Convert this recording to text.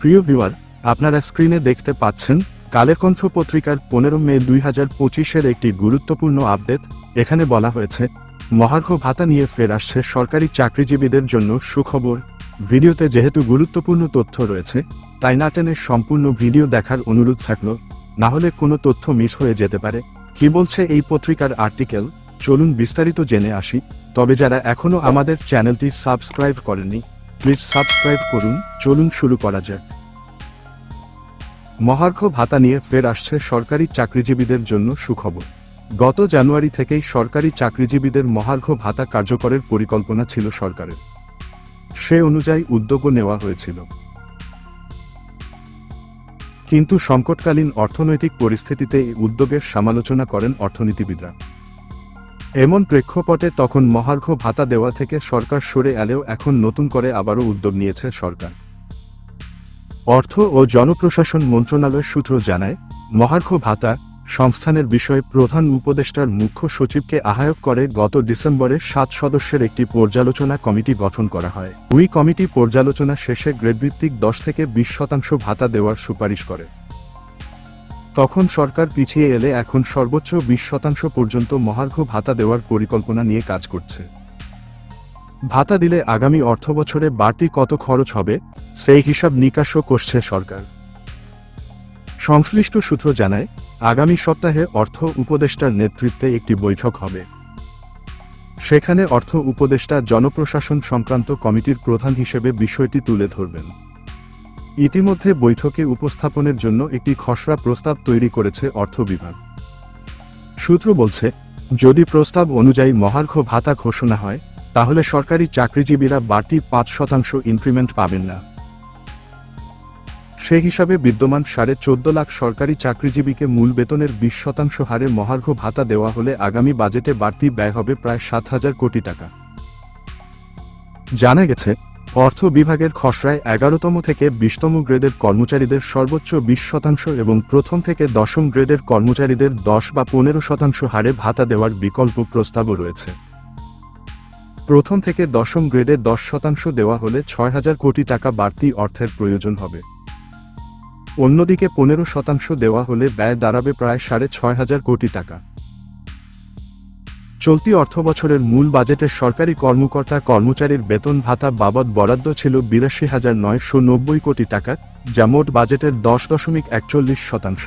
প্রিয় ভিউয়ার, আপনারা স্ক্রিনে দেখতে পাচ্ছেন কালের কণ্ঠ পত্রিকার পনেরো মে দুই হাজার পঁচিশের একটি গুরুত্বপূর্ণ আপডেট। এখানে বলা হয়েছে, মহার্ঘ ভাতা নিয়ে ফের আসছে সরকারি চাকরিজীবীদের জন্য সুখবর। ভিডিওতে যেহেতু গুরুত্বপূর্ণ তথ্য রয়েছে, তাই নাটেনের সম্পূর্ণ ভিডিও দেখার অনুরোধ থাকল। না হলে কোনো তথ্য মিস হয়ে যেতে পারে। কি বলছে এই পত্রিকার আর্টিকেল? চলুন বিস্তারিত জেনে আসি। তবে যারা এখনও আমাদের চ্যানেলটি সাবস্ক্রাইব করেননি প্লিজ সাবস্ক্রাইব করুন, চলুন শুরু করা যাক। মহার্ঘ ভাতা নিয়ে ফের আসছে সরকারি চাকরিজীবীদের জন্য সুখবর। গত জানুয়ারি থেকেই সরকারি চাকরিজীবীদের মহার্ঘ ভাতা কার্যকরের পরিকল্পনা ছিল সরকারের। সে অনুযায়ী উদ্যোগও নেওয়া হয়েছিল। কিন্তু সংকটকালীন অর্থনৈতিক পরিস্থিতিতে এই উদ্যোগের সমালোচনা করেন অর্থনীতিবিদরা। এমন প্রেক্ষাপটে তখন মহার্ঘ ভাতা দেওয়া থেকে সরকার সরে এলেও এখন নতুন করে আবারও উদ্যোগ নিয়েছে সরকার। অর্থ ও জনপ্রশাসন মন্ত্রণালয় সূত্র জানায়, মহার্ঘ ভাতা সংস্থানের বিষয়ে প্রধান উপদেষ্টার মুখ্য সচিবকে আহ্বায়ক করে গত ডিসেম্বরে সাত সদস্যের একটি পর্যালোচনা কমিটি গঠন করা হয়। ওই কমিটি পর্যালোচনা শেষে গ্রেডভিত্তিক দশ থেকে বিশ শতাংশ ভাতা দেওয়ার সুপারিশ করে। তখন সরকার পিছিয়ে এলে এখন সর্বোচ্চ বিশ শতাংশ পর্যন্ত মহার্ঘ ভাতা দেওয়ার পরিকল্পনা নিয়ে কাজ করছে। ভাতা দিলে আগামী অর্থবছরে বাড়তি কত খরচ হবে, সেই হিসাব নিকাশও করছে সরকার। সংশ্লিষ্ট সূত্র জানায়, আগামী সপ্তাহে অর্থ উপদেষ্টার নেতৃত্বে একটি বৈঠক হবে। সেখানে অর্থ উপদেষ্টা জনপ্রশাসন সংক্রান্ত কমিটির প্রধান হিসেবে বিষয়টি তুলে ধরবেন। ইতিমধ্যে বৈঠকে উপস্থাপনের জন্য একটি খসড়া প্রস্তাব তৈরি করেছে অর্থ বিভাগ। সূত্র বলছে, যদি প্রস্তাব অনুযায়ী মহার্ঘ ভাতা ঘোষণা হয়, তাহলে সরকারি চাকরিজীবীরা বাড়তি পাঁচ শতাংশ ইনক্রিমেন্ট পাবেন না। সে হিসাবে বিদ্যমান সাড়ে চোদ্দ লাখ সরকারি চাকরিজীবীকে মূল বেতনের বিশ শতাংশ হারে মহার্ঘ ভাতা দেওয়া হলে আগামী বাজেটে বাড়তি ব্যয় হবে প্রায় সাত হাজার কোটি টাকা। জানা গেছে অর্থ বিভাগের খসড়ায় এগারোতম থেকে বিশতম গ্রেডের কর্মচারীদের সর্বোচ্চ বিশ শতাংশ এবং প্রথম থেকে দশম গ্রেডের কর্মচারীদের দশ বা পনেরো শতাংশ হারে ভাতা দেওয়ার বিকল্প প্রস্তাবও রয়েছে। প্রথম থেকে দশম গ্রেডে দশ শতাংশ দেওয়া হলে ছয় হাজার কোটি টাকা বাড়তি অর্থের প্রয়োজন হবে। অন্যদিকে পনেরো শতাংশ দেওয়া হলে ব্যয় দাঁড়াবে প্রায় সাড়ে ছয় হাজার কোটি টাকা। চলতি অর্থবছরের মূল বাজেটে সরকারি কর্মকর্তা কর্মচারীর বেতন ভাতা বাবদ বরাদ্দ ছিল বিরাশি হাজার নয়শো নব্বই কোটি টাকা, যা মোট বাজেটের দশ দশমিক একচল্লিশ শতাংশ।